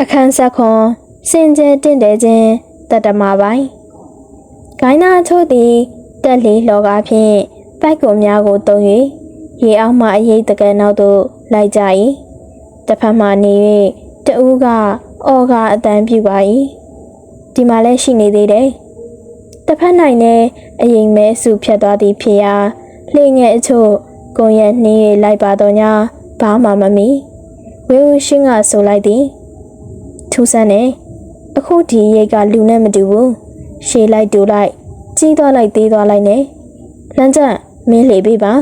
အခန်းဆက်ခွန်စင်ကြဲတင့်တယ်ခြင်းတတ္တမပိုင်းဂိုင်းနာချို့သည်တက်လီလောကဖြင့်ပိုက်ကုံများကိုတုံး၍ရေအောက်မှအရေးတကယ်နောက်သို့လိုက်ကြ၏တစ်ဖက်မှနေ၍တဦးကအော်ကအတန်ပြူပါ၏ဒီမှာလည်းရှိနေသေးတယ်တစ်ဖက်၌လည်းအရင်မဲစုဖြတ်သွားသည်ဖြစ်ရာလှိငယ်အချို့ကိုယ်ရဲ့နှင်း၍လိုက်ပါတော့ညာဘာမှမမီဝေဝရှင်းကဆိုလိုက်သည် ထူးဆန်းတယ်အခုဒီရိတ်ကလူနဲ့မတူဘူးရှေးလိုက်တူလိုက်ကြီးသွားလိုက်သေးသွားလိုက်နဲ့လမ်းကျမင်းလေပေးပါ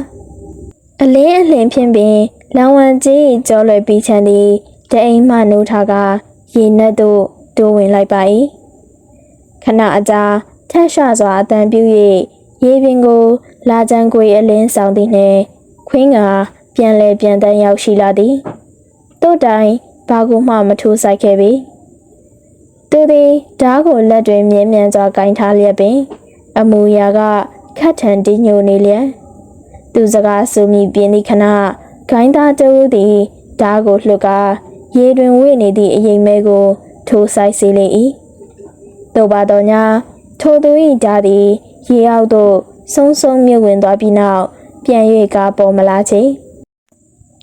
အလင်းအလင်းဖြင့်ပင်လောင်ဝံကြီးကြောလွယ်ပြီးချမ်းသည်တအိမ်မှနိုးထားကရေနက်သို့တိုးဝင်လိုက်ပါ၏ခဏအကြာထက်ရှာစွာအတန်ပြူ၍ရေပင်ကို လာချမ်းကိုအလင်းဆောင်သည်နှင့်ခွင်းကပြန်လဲပြန်တန်းရောက်ရှိလာသည်တို့တိုင် ဘာကိုမှမထိုးဆိုင်ခဲ့ပေသူသည်ဓားကိုလက်တွင်မြင်းမြန်စွာကင်ထားလျက်ပင် အမူအရာကခတ်ထန်တင်းညိုနေလျက်သူစကားဆိုမိပြင်းသည့်ခဏဂိုင်းသားတဦးသည်ဓားကိုလှုပ်ကာရေတွင်ဝိနေသည့်အရင်မဲကို ထိုးဆိုင်စေလေ၏တို့ပါတော့ညာထိုသူ၏ဓားသည်ရေအောက်သို့ဆုံးဆုံးမြုပ်ဝင်သွားပြီးနောက်ပြန်၍ကားပေါ်မလာချေ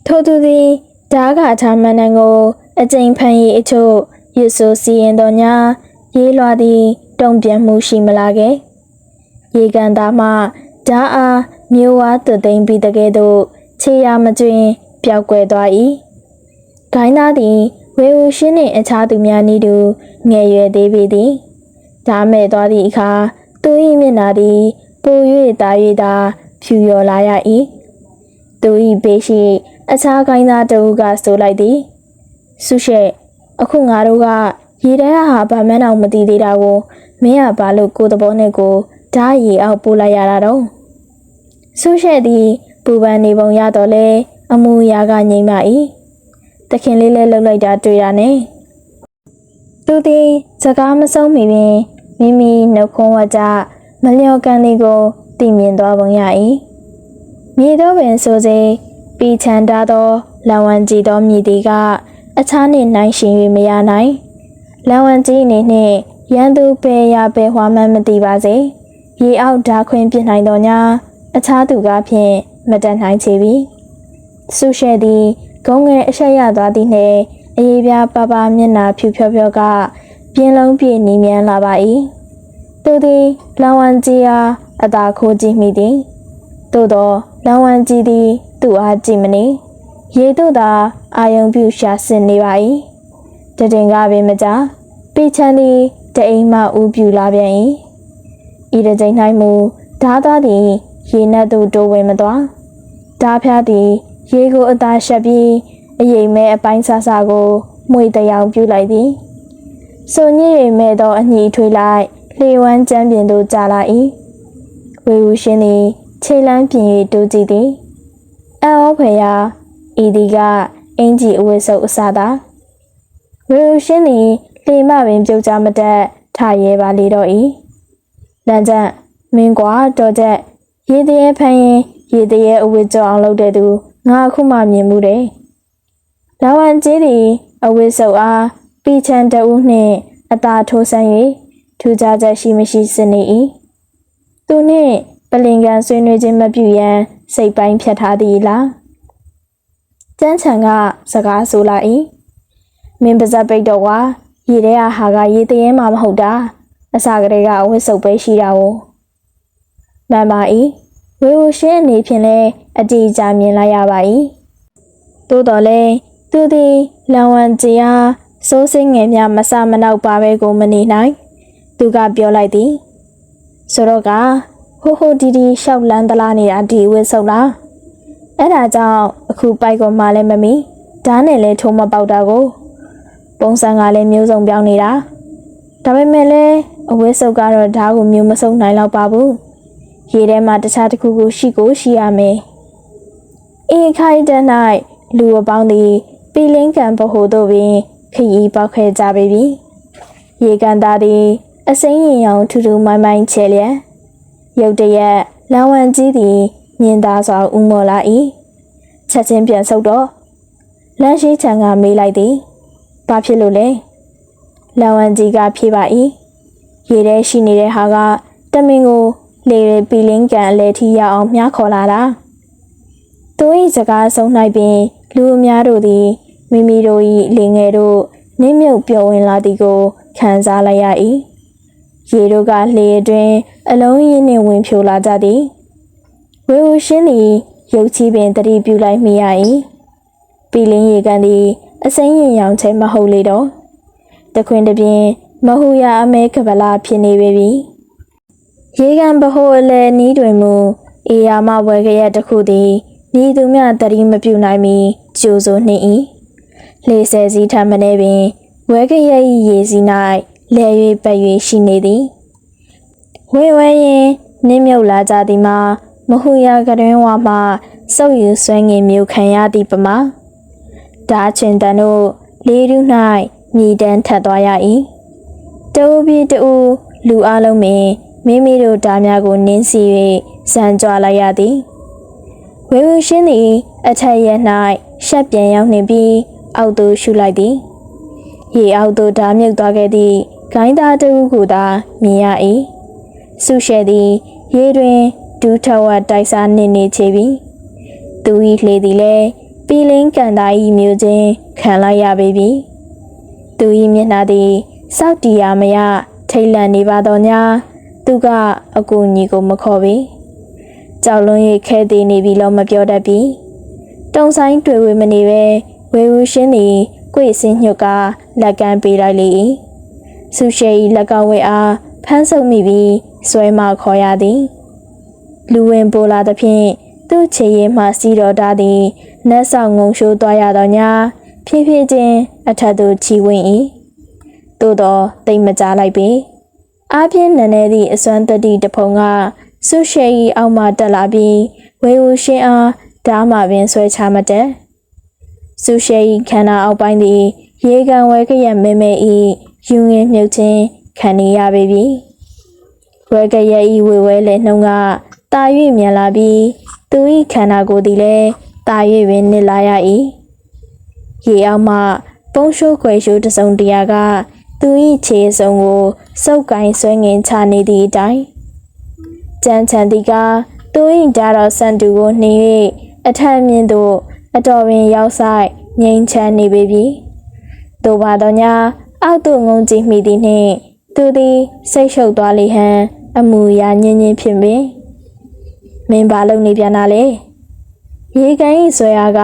ထိုသူသည် ဓားကထားမန်းနံကို အကျိန်ဖန်ရီအချို့ရစ်ဆိုစီရင်တော်ညာရေးလွှာသည်တုံ့ပြန်မှုရှိမလာခဲ့ရေကန်သားမှဓာအားမျိုးဝါသွတ်သိမ်းပြီးတကယ်သို့ခြေရမကျွင်ပျောက်ကွယ်သွား၏ဂိုင်းသားသည်ဝေဝရှင်းနှင့်အခြားသူများနည်းတူငယ်ရွယ်သေးပေသည်ဓာမဲ့သွားသည့်အခါသူ၏မျက်နှာသည်ပို၍တာ၍သာဖြူလျော်လာရ၏သူ၏ဘေးရှိ အခြားဂိုင်းသားတဦးကဆိုလိုက်သည်ဆုရှက်အခုငါတို့ကရေထဲဟာဗမန်းအောင်မသိသေးတာကိုမင်းကဘာလို့ကိုယ်သဘောနဲ့ကိုဓာရီအောက်ပို့လိုက်ရတာတော့ဆုရှက်သည်ပူပန်နေပုံရတော့လဲအမူအရာကငြိမ့်ပါ၏တခင်လေးလဲလှုပ်လိုက်တာတွေ့ရနေသူသည်စကားမဆုံးမီပင်မိမိနှုတ်ခွန်းဝကြမလျော်ကန်သည်ကိုသိမြင်သွားပုံရ၏မြေတော့ပင်ဆိုစေ ပြီးချန်တာသောလဝံကြည်သောမြည်သည်ကအခြားနှင့်နိုင်ရှင်၍မရနိုင်လဝံကြီးအနေနှင့်ရန်သူပေရပေဟွာမှန်းမသိပါစေရေအောက်ဓာခွင်းပြစ်နိုင်တော်ညာအခြားသူကဖြင့်မတတ်နိုင်ချေပြီဆုရှဲသည်ဂုံငယ်အဆက်ရသွားသည်နှင့်အေးပြားပပမျက်နာဖြူဖြောဖြောကပြင်းလုံးပြည့်နီးမြန်းလာပါ၏သူသည်လောင်ဝံကြီးအားအသာခိုးကြည့်မိသည်သို့သောလောင်ဝံကြီးသည် သူ့အားကြည့်မနေရေတို့သာအာယုံပြုရှာဆင်နေပါ၏တတင်ကပင်မကြပိချန်သည်တအိမ်မှဥပြူလာပြန်၏ဤတစ်ချိန်၌မူဓာသားသည်ရေနက်သို့တိုးဝင်မသွားဓာဖျားသည်ရေကိုအသာရှက်ပြီးအရိမ်မဲအပိုင်းဆဆကိုမှွေတရောင်ပြူလိုက်သည်ဆိုညစ်ရိမ်မဲသောအညီထွေးလိုက်လှေဝမ်းကျမ်းပြင်သို့ကြာလာ၏ဝေဝူရှင်သည်ခြေလန်းပြင်၍တိုးကြည့်သည် အော်ဖေယာဤဒီကအင်ကြီးအဝတ်စုပ်အစားသာဝေဝူရှင်သည်လေမပင်ပြုတ်ကြမတက်ထရဲပါလေတော့၏လမ်းကျမင်းကွာတော်တဲ့ရေတရေဖန်ရင်ရေတရေအဝတ်ကြောအောင်လုပ်တဲ့သူငါအခုမှမြင်မှုတယ်။လာဝန်ကြီးသည်အဝတ်စုပ်အားပီချန်တဦးနှင့်အသာထိုးဆန်း၍ထူးခြားချက်ရှိမရှိစစ်နေ၏။သူနှင့်ပလင်ကန်ဆွေးနွေးခြင်းမပြုရန် စိတ်ပိုင်းဖြတ်ထားသည်လား။ကျန်းချန်ကစကားဆိုလာ၏။မင်းပါဇက်ပိတ်တော့ကွာရေထဲကဟာကရေတရေမှမဟုတ်တာ။အစာကလေးကအဝတ်စုပ်ပဲရှိတာ哦။မှန်ပါ၏ဝေဝရှင်းအနေဖြင့်လည်းအတီးကြမြင်လိုက်ရပါ၏သို့တော်လည်းသူသည်လောင်ဝံကြီးအားစိုးစိမ်ငယ်များမဆမနောက်ပါပဲကိုမနေနိုင် သူကပြောလိုက်သည်ဆိုတော့က ဟိုဟိုဒီဒီရှောက်လန်းသလားနေတာဒီဝစ်ဆုပ်လားအဲ့ဒါကြောင့်အခုပိုက်ကောမှလည်းမမီဓာတ်နဲ့လည်းထုံးမပေါက်တာကို ပုံစံကလည်းမျိုးစုံပြောင်းနေတာဒါပေမဲ့လည်းအဝစ်ဆုပ်ကတော့ဓာတ်ကိုမျိုးမစုံနိုင်တော့ပါဘူးရေထဲမှာတခြားတစ်ခုခုရှိကိုရှိရမယ်။အေခိုင်တဲ့၌လူအပေါင်းသည်ပီလင်းကံဗဟုသို့ပင်ခရီးပေါက်ခဲ့ကြပေပြီ။ရေကန်သားသည်အစိမ်းရင်ရောင်ထူထူမိုင်းမိုင်းချဲလျက် ရုတ်တရက်လောင်ဝံကြီးသည်မြင်သာစွာဥမော်လာ၏ချက်ချင်းပြန်ဆုပ်တော့လမ်းရှိချံကမေးလိုက်သည်ဘာဖြစ်လို့လဲလန်ဝမ်ကြီးကဖြေပါ၏ရေထဲရှိနေတဲ့ဟာကတမင်ကိုလေရပီလင်းကန်အလဲထီရအောင်မြားခေါ်လာတာသူ၏စကားဆုံး၌ပင် လူအများတို့သည်မိမိတို့၏လေငယ်တို့နင်းမြုပ်ပျော်ဝင်လာသည်ကိုခံစားလိုက်ရ၏ ရေတို့ကလေအတွင်းအလုံးရင်းနှင့်ဝင်ဖြိုလာကြသည်ဝေဝရှင်းသည်ရုပ်ချီးပင်တတိပြုလိုက်မိရ၏ပီလင်းရေကန်သည်အစိမ်းရင်ရောင်ချဲမဟုတ်လေတော့တခွင်တပြင်းမဟူရအမဲကပလာဖြစ်နေပေပြီရေကန်ဘဟုအလဲနီးတွင်မူအေယာမဝဲကရက်တစ်ခုသည်ဤသူမြတတိမပြုနိုင်မီကြိုးစိုးနှင့်၏လေဆယ်စီးထမနေပင်ဝဲကရက်၏ရေစီး၌ လဲ၍ပတ်၍ရှိနေသည်ဝဲဝဲရင်နင်းမြုပ်လာကြသည်မှာမဟူရကတွင်ဝမှစုပ်ယူဆွဲငင်မျိုးခံရသည်ပမာဓာချင်တန်တို့လေးတူ၌မြည်တမ်းထပ်သွားရ၏တူပြီးတူလူအလုံးပင်မိမိတို့ဓာများကိုနင်းစီ၍စံကြွလိုက်ရသည်ဝေဝရှင်းသည်အထက်ရ၌ရှက်ပြန်ရောက်နေပြီးအောက်သို့ရှုလိုက်သည်ရေအောက်သို့ဓာမြုပ်သွားခဲ့သည့် ဂိုင်းသားတဦးကိုသာမြင်ရ၏ဆုရှဲသည်ရေတွင်ဒူးထဝတိုက်စားနေနေချေပြီသူ၏လှေသည်လည်းပီလင်းကန်သား၏မျိုးချင်းခံလိုက်ရပေပြီသူ၏မျက်နှာသည်စောက်တီယာမယထိတ်လန့်နေပါတော့ညာသူကအကူညီကိုမခေါ်ပေကြောက်လွန်၍ခဲသေးနေပြီလို့မပြောတတ်ပြီတုံဆိုင်တွေ့ဝေမနေပဲဝေဝူရှင်းသည်ကိုယ်စင်းညွတ်ကလက်ကမ်းပေးလိုက်လေ၏ ဆုရှဲ၏လက်ကဝဲအားဖမ်းဆုပ်မိပြီးဆွဲမခေါ်ရသည်လူဝင်ပိုလာသဖြင့်သူ့ချေရင်မှစီတော်တာသည်နတ်ဆောင်ငုံရှိုးသွားရတော့ညာဖြည်းဖြည်းချင်းအထက်သို့ချီဝင်၏သို့တော့တိတ်မကြလိုက်ပေအားပြင်းနည်းနည်းသည့်အစွမ်းတတိတဖုံကဆုရှဲ၏အောက်မှတက်လာပြီးဝေဝူရှင်းအားဓာမှပင်ဆွဲချမတက်ဆုရှဲ၏ခန္ဓာအောက်ပိုင်းသည်ရေကန်ဝဲကရက်မဲမဲ၏ ယူငင်မြုပ်ခြင်းခံနေရပေပြီဝဲကရက်၏ဝေဝဲလေနှုံကတာ၍မြန်လာပြီးသူ၏ခန္ဓာကိုယ်သည်လည်းတာ၍ပင်နစ်လာရ၏ရေအောက်မှပုံရှိုးခွေရှိုးတစုံတရာကသူ၏ခြေစုံကိုစုပ်ကိုင်းဆွဲငင်ချနေသည့်အတိုင်းကြမ်းချန်သည်ကသူ၏ဓာတော်စံတူကိုနှင်း၍အထက်မြင့်သို့အတော်ပင်ရောက်ဆိုင်ငိမ်ချမ်းနေပေပြီသို့ပါတော့ညာ အောက်သို့ငုံကြည့်မိသည်နှင့်သူသည်စိတ်ရှုပ်သွားလေဟန်အမူအရာညင်ညင်ဖြစ်ပင်မင်းဘာလုပ်နေပြန်တာလဲရေကန်၏ဆွဲအားက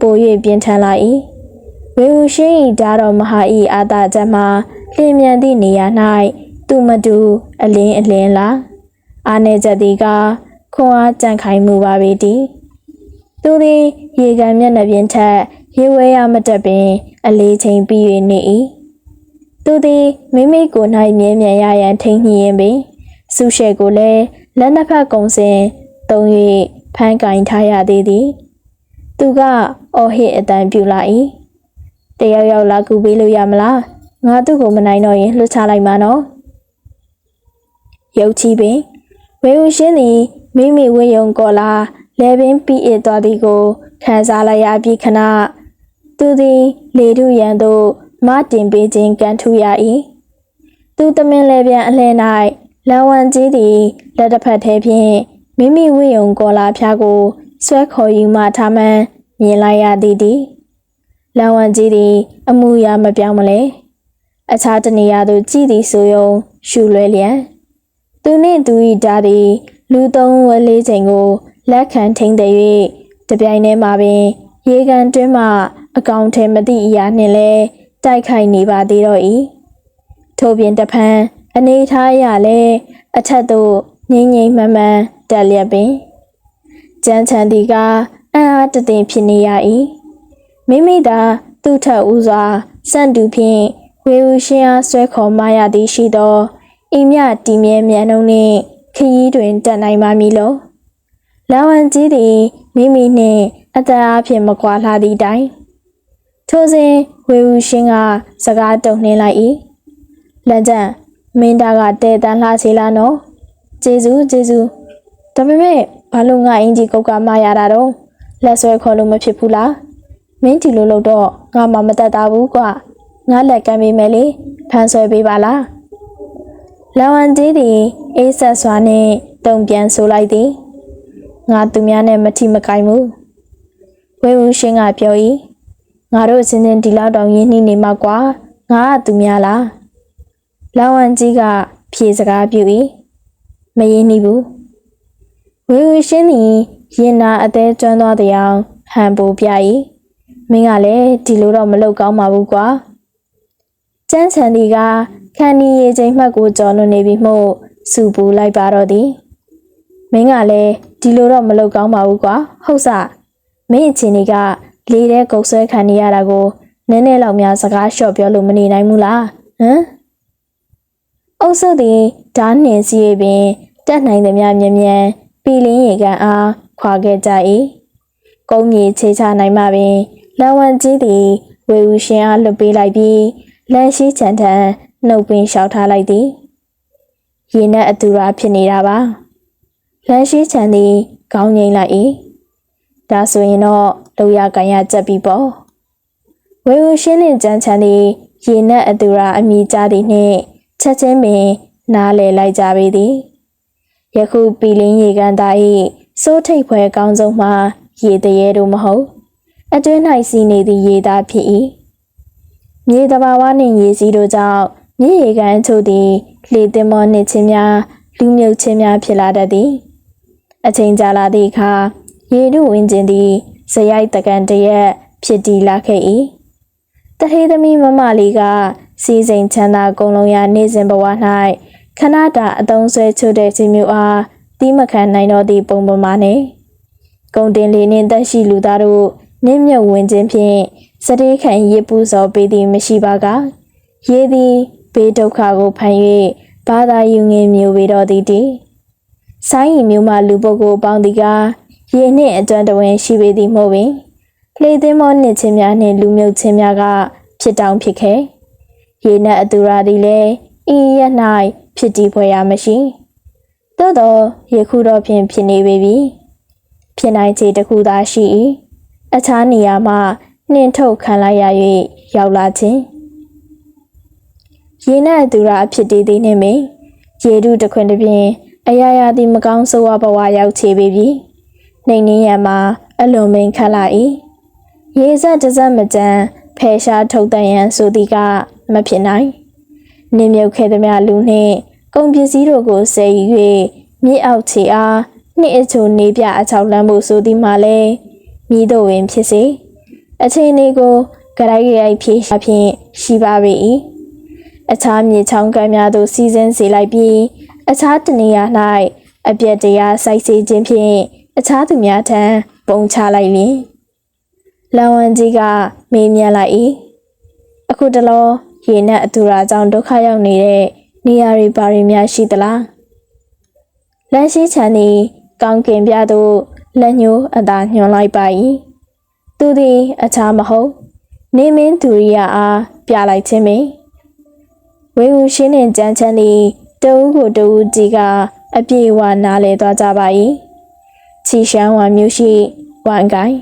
ပို၍ပြင်းထန်လာ၏ဝေဝရှိ၏ဓာတော်မဟာ၏အာသာချက်မှာလျင်မြန်သည့်နေရာ၌သူမတူအလင်းအလင်းလာအာနေချက်သည်ကခွန်အားကြံ့ခိုင်မှုပါပေတည်းသူသည်ရေကန်မျက်နှာပြင်ထက်ရေဝဲရမတက်ပင် အလေးချိန်ပြီး၍နေ၏ သူသည်မိမိကိုယ်၌မြဲမြံရရန်ထိန်ညင်ပင်ဆုရှဲကိုလည်းလက်နှစ်ဖက်ကုံစင်သုံး၍ဖမ်းကင်ထားရသေးသည် သူကအော်ဟစ်အတန်ပြူလာ၏တယောက်ယောက်လာကူပေးလို့ရမလားငါသူ့ကိုမနိုင်တော့ရင်လွှတ်ချလိုက်မှာနော်ရုပ်ချီပင်ဝေဝရှင်းသည်မိမိဝင်းယုံကော်လာလဲပင်ပြီးအပ်သွားသည်ကိုခံစားလိုက်ရပြီးခဏသူသည်လေထုရန်သို့ မတင်ပေးခြင်းကန်ထူရ၏သူသမင်လဲပြန်အလဲ၌လန်ဝန်ကြီးသည်လက်တစ်ဖက်ထဲဖြင့်မိမိဝိယုံကောလာဖျားကိုဆွဲခေါ်ယူမှထားမှန်းမြင်လိုက်ရသည်သည်လန်ဝန်ကြီးသည် အမှုရာမပြောင်းမလဲအခြားတနေရာသို့ကြည်သည်ဆိုယုံရှူလွဲလျက်သူနှင့်သူ၏ဓာသည်လူသုံးဝဲလေးချိန်ကိုလက်ခံထိန်တယ်၍တပြိုင်တည်းမှာပင် ရေကန်တွင်းမှအကောင်ထဲမသည့်အရာနှင့်လဲ တိုက်ခိုက်နေပါသေးတော့၏ထို့ပြင်တဖန်အနေထားရလဲအထက်သို့ငိမ့်ငိမ့်မှန်မှန်တက်လျက်ပင်ကြမ်းချန်သည်ကအံ့အားတသင်ဖြစ်နေရ၏မိမိသာသူ့ထက်ဦးစွာစန့်တူဖြင့်ဝေဝရှင်းအားဆွဲခေါ်မရသည်ရှိသောအိမ်မြတီမြဲမြန်နှုံနှင့်ခရီးတွင်တက်နိုင်ပါမည်လို့လာဝန်ကြီးသည်မိမိနှင့်အသက်အဖြစ်မကွာလှသည့်တိုင်ထိုစဉ် ဝေဝရှင်းကစကားတုံနှင်းလိုက်၏လက်ကျန်မင်းသားကတဲတန်းလှချေလာနော်ကျေးဇူးကျေးဇူးဒါပေမဲ့ဘာလို့ငါအင်ကြီးကုတ်ကမရတာတော့လက်ဆွဲခေါ်လို့မဖြစ်ဘူးလားမင်းဒီလိုလို့တော့ငါမှမတတ်တာဘူးကွာငါလက်ကမ်းပေးမယ်လေဖန်ဆွဲပေးပါလားလောင်ဝမ်ကြီးသည်အေးဆက်စွာနှင့်တုံပြန်ဆိုလိုက်သည်ငါသူများနဲ့မထီမကိုင်ဘူးဝေဦးရှင်ကပြော၏ ငါတို့စင်းစင်းဒီလောက်တောင်ရင်းနှီးနေမှာကွာငါကသူများလားလောင်ဝမ်ကြီးကဖြေစကားပြု၏မရင်းနှီးဘူးဝေဦးရှင်သည်ရင်နာအသေးကျွမ်းသွားတဲ့အောင်ဟန်ပိုးပြ၏မင်းကလည်းဒီလိုတော့မလုပ်ကောင်းပါဘူးကွာကျန်းချန်ဒီကခန္ဒီရေချိန်မှတ်ကိုကြော်လွန်နေပြီမို့စူပူလိုက်ပါတော့သည်မင်းကလည်းဒီလိုတော့မလုပ်ကောင်းပါဘူးကွာဟုတ်စမင်းအချင်းကြီးက လေးတဲ့ကုတ်ဆွဲခံနေရတာကိုနည်းနည်းလောက်များစကားလျှော့ပြောလို့မနေနိုင်ဘူးလားဟမ်အုပ်စုသည်ဓာတ်နှင်စီးပင်တက်နိုင်သည်များမြ мян ပီလင်းရေကန်အားခွာခဲ့ကြ၏ကုန်းမြေချေချနိုင်မှပင်လဝမ်ကြီးသည်ဝေဦးရှင်အားလွတ်ပေးလိုက်ပြီးလန်ရှိချန်ထန်နှုတ်ပင်လျှောက်ထားလိုက်သည်ရေနဲ့အတူရာဖြစ်နေတာပါလန်ရှိချန်သည်ခေါင်းငိမ့်လိုက်၏ဒါဆိုရင်တော့ လောရကန်ရကြက်ပြီပေါ့ဝေဦးရှင်နှင့်ကြမ်းချန်သည်ရေနဲ့အတူရာအမိကြသည်နှင့်ချက်ချင်းပင် နားလေလိုက်ကြပေသည်ယခုပီလင်းရေကန်သား၏စိုးထိတ်ဖွဲကောင်းဆုံးမှာရေတရေတို့မဟုတ်အတွင်း၌စီနေသည့်ရေသားဖြစ်၏မြေတဘာဝနှင့်ရေစီးတို့ကြောင့်မြေရေကန်အချို့သည်လေတင်မောနှင့်ချင်းများလူမြုပ်ချင်းများဖြစ်လာတတ်သည် အချိန်ကြာလာသည့်အခါရေနုဝင်ခြင်းသည် ဇရိုက်တကန်တရက်ဖြစ်တည်လာခဲ့၏တထေသမီးမမလေးကစီစိန်ချမ်းသာကုံလုံးရနေစဉ်ဘဝ၌ခဏတာအတုံးဆွဲချို့တဲ့ခြင်းမျိုးအားတီးမခံနိုင်တော့သည့်ပုံပမာနှင့်ဂုံတင်လေးနှင့်တက်ရှိလူသားတို့နင်းမြုပ်ဝင်ခြင်းဖြင့်စတေးခံရစ်ပူစော်ပေးသည်မရှိပါကရေသည်ဘေးဒုက္ခကိုဖန်၍ဘာသာယူငင်မျိုးပေတော်သည်တည်းဆိုင်းရီမျိုးမှလူပုဂ္ဂိုလ်ပေါင်းသည်က ရေနှင့်အတွန်းတဝင်ရှိပေသည်မဟုတ်ပင်လေသင်းမောနှင့်ချင်းများနှင့်လူမြုပ်ချင်းများကဖြစ်တောင်ဖြစ်ခဲ့ရေနက်အတူရာသည်လည်းအင်းရ၌ဖြစ်တည်ဖွယ်ရာမရှိသို့တော့ယခုတော့ဖြင့်ဖြစ်နေပေပြီဖြစ်နိုင်ခြေတစ်ခုသာရှိ၏အခြားနေရာမှနှင်ထုတ်ခံလိုက်ရ၍ရောက်လာခြင်းရေနက်သူရာအဖြစ်တည်သည်နှင့်ပင်ရေတုတခွင်တစ်ပြင်အရာရာသည်မကောင်းဆိုးဝါးဘဝရောက်ချေပေပြီ နှိမ်နှင်းရမှာအလွန်မင်းခတ်လာ၏ရေဆက်တစ်စက်မကြမ်းဖယ်ရှားထုတ်တန်ရန်ဆိုသည်ကမဖြစ်နိုင်နင်းမြုပ်ခဲ့သည်များလူနှင့်ကုန်ပစ္စည်းတို့ကိုဆယ်ယူ၍မြေအောက်ခြေအားနှစ်အချိုနေပြအချောက်လမ်းဖို့ဆိုသည်မှာလဲမိတို့ဝင်ဖြစ်စေအချိန်လေးကိုကြရိုက်ရိုက်ဖြေရှာဖြင့်ရှိပါပေ၏အခြားမြေချောင်းကမ်းများသို့စီးဆင်းစေလိုက်ပြီးအခြားတနေရာ၌အပြက်တရားစိုက်စေခြင်းဖြင့် အခြားသူများထံပုံချလိုက်လျင်လောင်ဝမ်ကြီးကမေးမြန်းလိုက်၏အခုတလောရေနဲ့အတူရာကြောင့်ဒုက္ခရောက်နေတဲ့နေရာတွေဘာတွေများရှိသလားလမ်းရှိချန်သည်ကောင်းကင်ပြသို့လက်ညှိုးအသာညွှန်လိုက်ပါ၏သူသည်အခြားမဟုတ်နေမင်းသူရိယအားပြလိုက်ခြင်းပင်ဝေဦးရှင်းနှင့်ကြမ်းချမ်းသည်တဦးကိုတဦးကြီးကအပြေဝနားလေသွားကြပါ၏ ချီရှမ်းဝါမျိုးရှိဝမ်ကိုင်း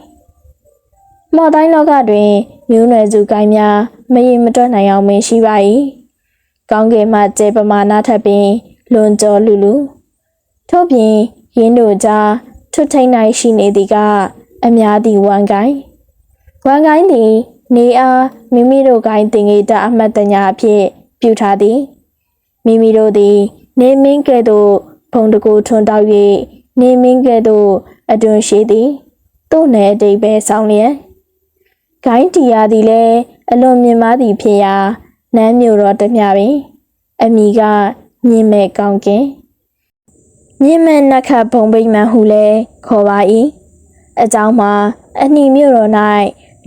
မော်တိုင်းလောကတွင်မျိုးနွယ်စုကိုင်းများမရင်မတွက်နိုင်အောင်မင်းရှိပါ၏ကောင်းကင်မှကျေပမာဏထပ်ပင်လွန်ကျော်လူလူထို့ပြင်ရင်းတို့ကြားထွတ်ထိန်နိုင်ရှိနေသည်ကအများသည့်ဝမ်ကိုင်းဝမ်ကိုင်းသည်နေအားမိမိတို့ကိုင်းတင်ငေတာအမှတ်တညာအဖြစ်ပြုထားသည်မိမိတို့သည် နေမင်းကဲ့သို့ဘုံတကူထွန်းတောက်၍ နေမင်းကဲ့သို့အတွင်ရှိသည်သူ့နယ်အတိတ်ပဲဆောင်လျက်ဂိုင်းတီယာသည်လည်းအလွန်မြင်မာသည်ဖြစ်ရာနန်းမြို့တော်တမျှပင်အမိကမြင့်မဲ့ကောင်းကင်မြင့်မဲ့နက္ခဘုံပိမှန်ဟုလည်းခေါ်ပါ၏အကြောင်းမှာအနှီမြို့တော်၌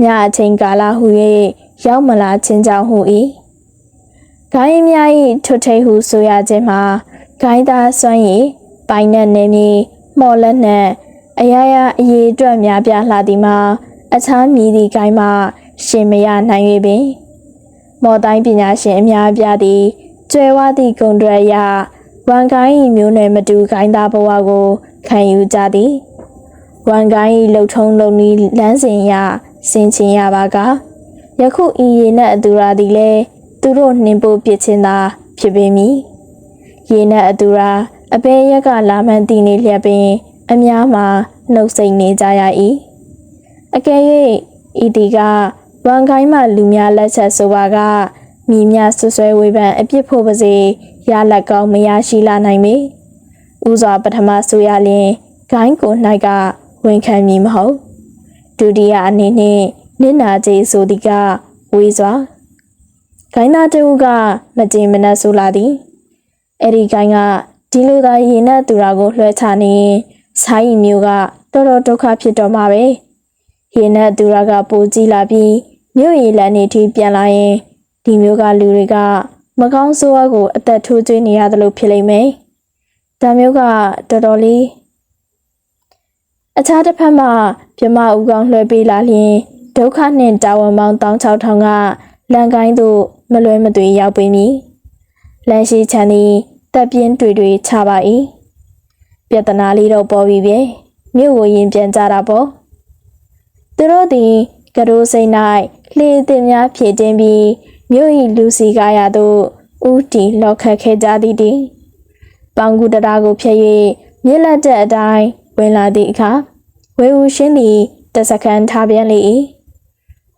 ညအချိန်ကာလဟု၍ရောက်မလာခြင်းကြောင့်ဟု၏ဂိုင်းများ၏ထွတ်ထိပ်ဟုဆိုရခြင်းမှာဂိုင်းသားစွမ်းရည်ပိုင်နဲ့နေမီ မော်လက်နဲ့အရာရာအရေးအတွက်များပြားလှသည်မှာအခြားမြည်သည့်ဂိုင်းမှရှင်မရနိုင်၍ပင် မော်တိုင်းပညာရှင်အများပြားသည်ကျွဲဝသည့်ဂုံတွယ်ရဝန်ကိုင်း၏မျိုးနွယ်မတူဂိုင်းသားဘဝကိုခံယူကြသည်ဝန်ကိုင်း၏လှုပ်ထုံးလုံနီးလမ်းစဉ်ရဆင်ချင်ရပါကယခုဤရေနက်အသူရာသည်လဲသူတို့နှင်ပို့ပစ်ခြင်းသာဖြစ်ပေမည်ရေနက်အသူရာ အပေရက်ကလာမှန်းတည်နေလျက်ပင် အများမှာနှုတ်ဆက်နေကြရ၏အကယ်၍ဤဒီကဝန်ခိုင်းမှလူများလက်ချက်ဆိုပါကမိများဆွဆွဲဝေဖန်အပြစ်ဖို့ပါစေရလက်ကောင်းမရရှိလာနိုင်ပေဥစွာပထမဆိုရလျင်ဂိုင်းကို၌ကဝန်ခံမည်မဟုတ်ဒုတိယအနေနှင့်နင့်နာကြီးဆိုသည်ကဝေးစွာဂိုင်းသားတူကမကြင်မနှက်ဆိုလာသည်အဲ့ဒီဂိုင်းက ဒီလိုသာရင်နဲ့သူရာကိုလွှဲချနေဆိုင်းမျိုးကတော်တော်ဒုက္ခဖြစ်တော့မှာပဲရင်နဲ့သူရာကပိုကြီးလာပြီးမြို့ရည်လမ်းနေထိပြန်လာရင်ဒီမျိုးကလူတွေကမကောင်းဆိုးဝါးကိုအသက်ထိုးကျွေးနေရတယ်လို့ဖြစ်လိမ့်မယ်ဒါမျိုးကတော်တော်လေးအခြားတစ်ဖက်မှာပြမဦးကောင်းလွှဲပေးလာလျင်ဒုက္ခနှင့်တာဝန်ပေါင်း16000ကလန်ကိုင်းသို့မလွဲမသွေရောက်ပေမည်လန်ရှိချန်သည် တက်ပြင်းတွေတွေချပါ၏ပြဿနာလေးတော့ပေါ်ပြီပဲမြို့ကိုရင်ပြန်ကြတာပေါ့သူတို့သည်ကရိုးစိတ်၌လှေတင်များဖြည့်တင်းပြီးမြို့၏လူစီကားရသို့ဥတီလောက်ခတ်ခဲ့ကြသည်တည်းပေါင်ကူတရာကိုဖျက်၍မြစ်လက်တဲ့အတိုင်းဝင်လာသည့်အခါဝေဦးရှင်းသည်တစခန်းထားပြန်လေ၏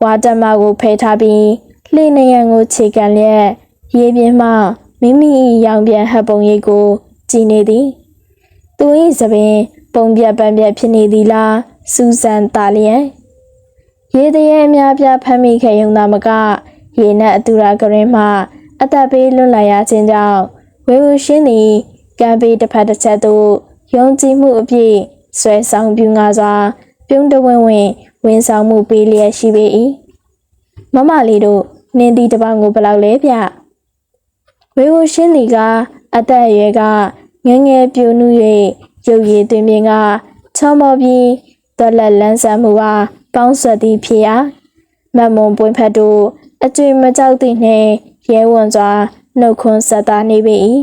ဝါတမကိုဖယ်ထားပြီးလှေနေရန်ကိုခြေကန်လျက်ရေပြင်မှ မိမိ၏ရောင်ပြန်ဟပ်ပုံရိပ်ကိုကြည်နေသည်သူ၏သပင်ပုံပြက်ပန်းပြက်ဖြစ်နေသည်လားစူဇန်တာလျက်ရေတရေအများပြားဖမ်းမိခဲ့ရုံသာမက ရေနက်အတူရာကရင်မှအသက်ပေးလွတ်လာရခြင်းကြောင့်ဝေဝရှင်းသည်ကံပေးတစ်ဖက်တစ်ချက်သို့ယုံကြည်မှုအပြည့်ဆွဲဆောင်ပြူငါစွာပြုံးတဝင်းဝင်းဝင်ဆောင်မှုပေးလျက်ရှိပေ၏မမလေးတို့နင်းဒီတပောင်ကိုဘယ်လောက်လဲဗျ ဝေဝရှင်းသည်ကအသက်အရွယ်ကငယ်ငယ်ပြိုနု၍ရုပ်ရည်သွင်းမြင်ကချောမောပြီးတော်လက်လန်းဆန်းမှုအားပေါင်းဆက်သည်ဖြစ်ရာမတ်မွန်ပွင့်ဖက်တို့အကျွေမကြောက်သည့်နှင့်ရဲဝံစွာနှုတ်ခွန်းဆက်သားနေပေ၏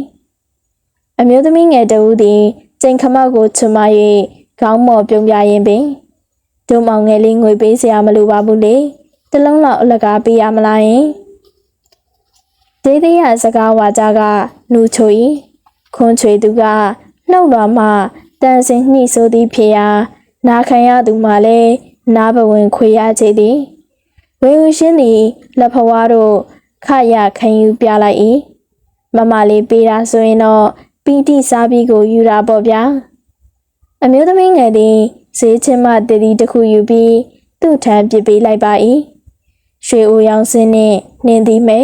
အမျိုးသမီးငယ်တဦးသည်ကျိန်ခမောက်ကိုချွမ၍ခေါင်းမော်ပြုံးပြရင်ပင်ဒုံမောင်ငယ်လေးငွေပေးစရာမလိုပါဘူးလေတလုံးလောက်အလကားပေးရမလားယင် ဒေးသေးရစကားဝါကြကနှူချို၏ခွန်ချွေသူကနှုတ်တော်မှတန်စင်နှိဆိုသည်ဖြစ်ရာနာခံရသူမှလည်းနာဘဝင်ခွေရချေသည်ဝေဦးရှင်းသည်လက်ဖွားတို့ခရခံယူပြလိုက်၏မမလေးပေးတာဆိုရင်တော့ပီတိစားပြီးကိုယူတာပေါ့ဗျာအမျိုးသမီးငယ်သည်ဈေးချင်းမတည်တည်တစ်ခုယူပြီးသူ့ထံပစ်ပေးလိုက်ပါ၏ရွှေအိုရောင်စင်းနှင့်နှင်းသည်မဲ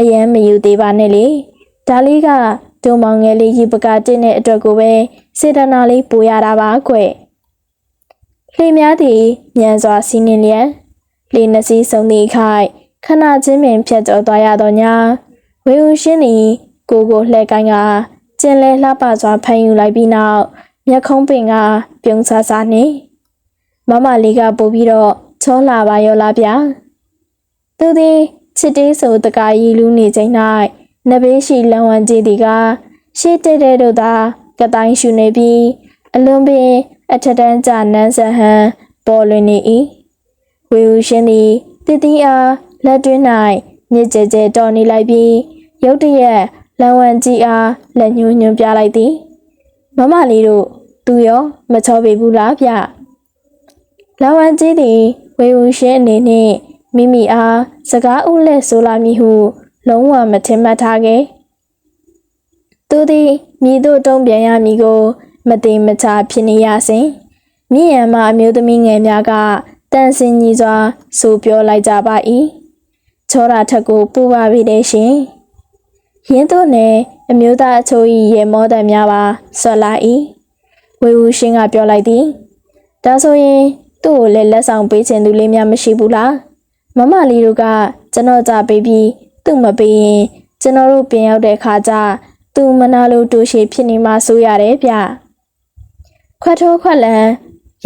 အယမ်းမယူသေးပါနဲ့လေဒါလေးကဒုံမောင်ငယ်လေးရေပကာတင်းတဲ့အတွက်ကိုပဲစေတနာလေးပူရတာပါကွလှေများသည်ညံစွာစီးနှင်းလျက်လေနှစီးဆုံးသည့်ခိုက်ခဏချင်းပင်ဖြတ်ကျော်သွားရသောညာဝေဦးရှင်းသည်ကိုကိုလှဲကိုင်းကကျင်လဲလှပစွာဖမ်းယူလိုက်ပြီးနောက်မျက်ခုံးပင်ကပြုံးဆဆနှင့်မမလေးကပို့ပြီးတော့ချောလာပါရောလားဗျာသူသည် ချစ်တေးဆိုတကာရီလူနေချိန်၌နဘေးရှိလန်ဝမ်ကြီးသည်ကရှေ့တဲ့တဲ့တို့သာကတိုင်းရှူနေပြီးအလွန်ပင်အထက်တန်းကျနန်းဆဟန်ပေါ်လွင်နေ၏ဝေဦးရှင်သည်တတိအားလက်တွင်း၌မြစ်ကျဲကျဲတော်နေလိုက်ပြီးရုတ်တရက်လန်ဝမ်ကြီးအားလက်ညှိုးညွှန်ပြလိုက်သည်မမလေးတို့သူရောမချောပေဘူးလားဗျလန်ဝမ်ကြီးသည်ဝေဦးရှင်အနေနှင့် မိမိအားစကားဦးလက်ဆိုလာမည်ဟု လုံးဝမထင်မှတ်ထားခဲ့သူသည်မိတို့တုံးပြန်ရမည်ကိုမသိမချဖြစ်နေရစဉ်မြင့်ရန်မှအမျိုးသမီးငယ်များကတန်စင်ကြီးစွာဆိုပြောလိုက်ကြပါ၏ချောတာထက်ကိုပူပါပြီတဲ့ရှင်ရင်းတို့နယ်အမျိုးသားအချို့၏ရေမောတံများပါဆွလာ၏ဝေဦးရှင်းကပြောလိုက်သည်ဒါဆိုရင်သူ့ကိုလည်းလက်ဆောင်ပေးခြင်းသူလေးများမရှိဘူးလား မမလေးတို့ကကျွန်တော်ကြပေးပြီးသူ့မပေးရင်ကျွန်တော်တို့ပြင်ရောက်တဲ့ခါကျသူမနာလို့တူရှိဖြစ်နေမှဆိုရတယ်ဗျခွတ်ထိုးခွက်လန်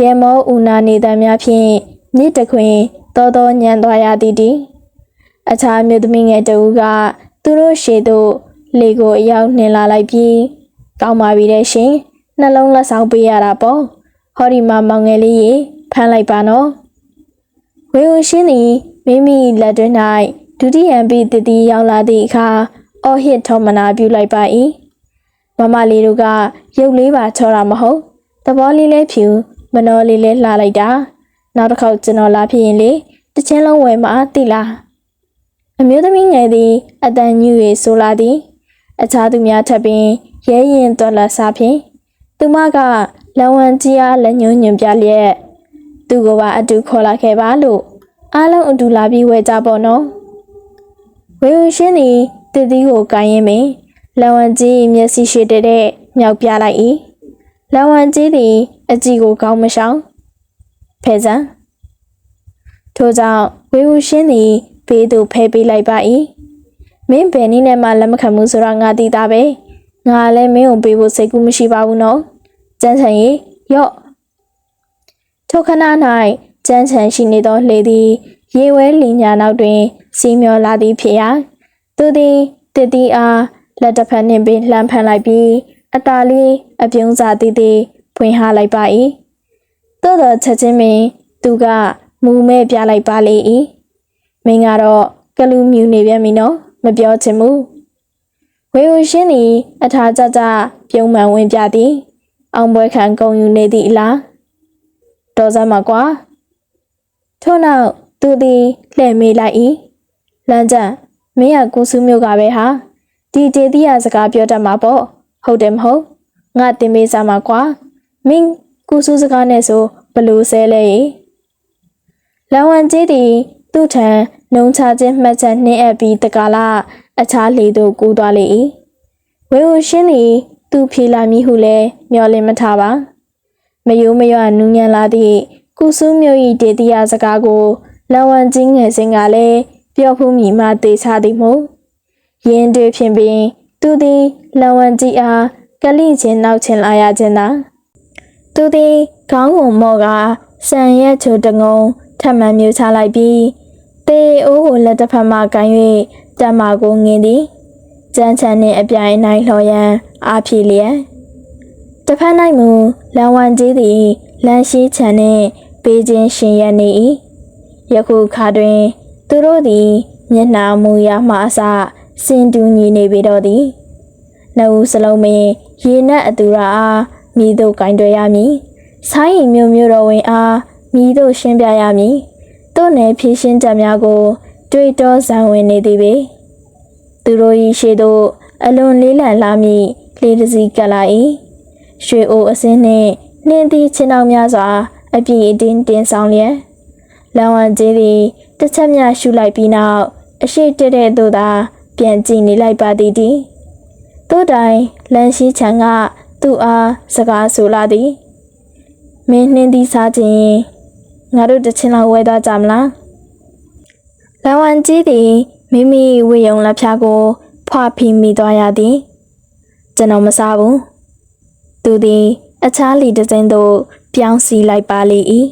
ရေမောဦးနာနေတဲ့များဖြင့်မြစ်တခွင်တော်တော်ညံသွားရသည်တည်းအခြားမြို့သမီးငယ်တဦးကသူတို့ရှေ့သို့လေကိုအရောက်နှင်လာလိုက်ပြီးကောင်းပါပြီတဲ့ရှင်နှလုံးလက်ဆောင်ပေးရတာပေါ့ဟောဒီမှာမောင်ငယ်လေးရေဖမ်းလိုက်ပါနော်ဝေဦးရှင်းသည် မိမိလက်တွင်၌ဒုတိယံပိတတိရောက်လာသည့်အခါအော်ဟစ်ထောမနာပြုလိုက်ပါ၏မမလေးတို့ကရုပ်လေးပါချောတာမဟုတ်သဘောလေးလေးဖြူမနှောလေးလေးလှလိုက်တာနောက်တစ်ခေါက်ကျွန်တော်လာဖြစ်ရင်လေတစ်ချင်းလုံးဝယ်မအားသိလားအမျိုးသမီးငယ်သည်အတန်ညူ၍ဆိုလာသည် အခြားသူများထပ်ပင်ရဲရင်တော်လာစားဖြင့်သူမကလဝံကြီးအားလက်ညှိုးညွန်ပြလျက်သူကပါအတူခေါ်လာခဲ့ပါလို့ အားလုံးအတူလာပြီးဝဲကြပေါ့နော်ဝေဝင်ရှင်းသည်တည်တည်ကိုကိုင်းရင်ပင်လဝံကြီးမျက်စိရှိတဲ့တဲ့မြောက်ပြလိုက်၏လဝံကြီးသည်အကြည့်ကိုကောင်းမရှောင်ဖဲစံထို့ကြောင့်ဝေဝင်ရှင်းသည်ဘေးသို့ဖဲပေးလိုက်ပါ၏မင်းဘယ်နည်းနဲ့မှလက်မခံဘူးဆိုတော့ငါသိတာပဲငါလည်းမင်းကိုပေးဖို့စိတ်ကူးမရှိပါဘူးနော်ကျန်းချန်ကြီးယော့ထိုခဏ၌ ကျန်းချန်ရှိနေသောလေသည် ရေဝဲလင်ညာနောက်တွင် စီမျောလာသည်ဖြစ်ရာသူသည်တတိအားလက်တစ်ဖက်နှင့်ပင်လှမ်းဖန်လိုက်ပြီးအတားလေးအပြုံးစာသည်သည်ဖွင့်ဟလိုက်ပါ၏သို့သောချက်ချင်းပင်သူကမူမဲ့ပြလိုက်ပါလေ၏မင်းကတော့ကလူမြူနေပြန်ပြီနော်မပြောချင်ဘူးဝေဝရှင်းသည်အထာကြကြပြုံးမှန်ဝင်ပြသည်အောင်ပွဲခံဂုံယူနေသည့်အလားတော်စမ်းမှာကွာ ထို့နောက်သူသည်လှည့်မေးလိုက်၏လမ်းကျန်မင်းကကိုစုမျိုးကပဲဟာဒီတေတီးရစကားပြောတတ်မှာပေါ့ဟုတ်တယ်မဟုတ်ငါတင်မေးစားမှာကွာမင်းကိုစုစကားနဲ့ဆိုဘလို့ဆဲလဲလဝမ်ကြီးသည်သူ့ထံနှုံချခြင်းမှတ်ချက်နှင်းအပ်ပြီးတကလာအခြားလေသို့ကူးသွားလေ၏ဝေဝရှင်းသည်သူဖြေလာမည်ဟုလည်းမျှော်လင့်မထားပါမယိုးမရွနူးညံ့လာသည့် ကုစုမျိုး၏ဒေတိယစကားကိုလဝမ်ကြီးငယ်စင်ကလည်းပြောဖူးမိမှတေချသည်မို့ယင်းတွေဖြင့်ပင်သူသည်လဝမ်ကြီးအားကလိချင်းနောက်ချင်းလာရခြင်းသာသူသည်ခေါင်းကိုမော့ကစံရက်ချိုတငုံထပ်မံမြူချလိုက်ပြီးတေအိုးကိုလက်တစ်ဖက်မှကန်၍တမ္မာကိုငင်သည်ကြမ်းချမ်းနှင့်အပြိုင်နိုင်လှော်ရန်အားဖြည့်လျက်တစ်ဖက်၌မူလန်ဝန်ကြီးသည်လန်ရှိချံနှင့် ပေးခြင်းရှင်ရနေ၏ယခုခါတွင် သူတို့သည်မျက်နှာမူရမှအစစင်တူညီနေပေတော့သည်နှုတ်စလုံးမင်းရေနက်အသူရာအားမိတို့ကင်တွယ်ရမည်ဆိုင်းရင်မျိုးမျိုးတော်ဝင်အားမိတို့ရှင်းပြရမည်တို့နယ်ဖြည့်ရှင်းချက်များကို တွေ့တော်ဇံဝင်နေသည်ပေသူတို့၏ရှေ့သို့အလွန်လေးလံလာမည်လေတစီကပ်လာ၏ရွှေအိုအစင်းနှင့်နှင်းသည့်ချင်းတော်များစွာ အပြည့်အတင်းတင်ဆောင်လျက်လန်ဝမ်ကြီးသည်တစ်ချက်များရှုလိုက်ပြီးနောက်အရှိတက်တဲ့သို့သာပြန်ကြည့်နေလိုက်ပါသည်တည်းသို့တိုင်လန်ရှိချန်ကသူ့အားစကားဆိုလာသည်မင်းနှင်းသည့်စားခြင်းငါတို့တစ်ချင်းလောက်ဝဲသွားကြမလားလန်ဝမ်ကြီးသည်မိမိဝေယုံလက်ဖြာကို ဖွာဖီမိသွားရသည်ကျွန်တော်မစားဘူးသူသည်အခြားလီတစ်စင်းသို့ ပြောင်းစီလိုက်ပါလေ၏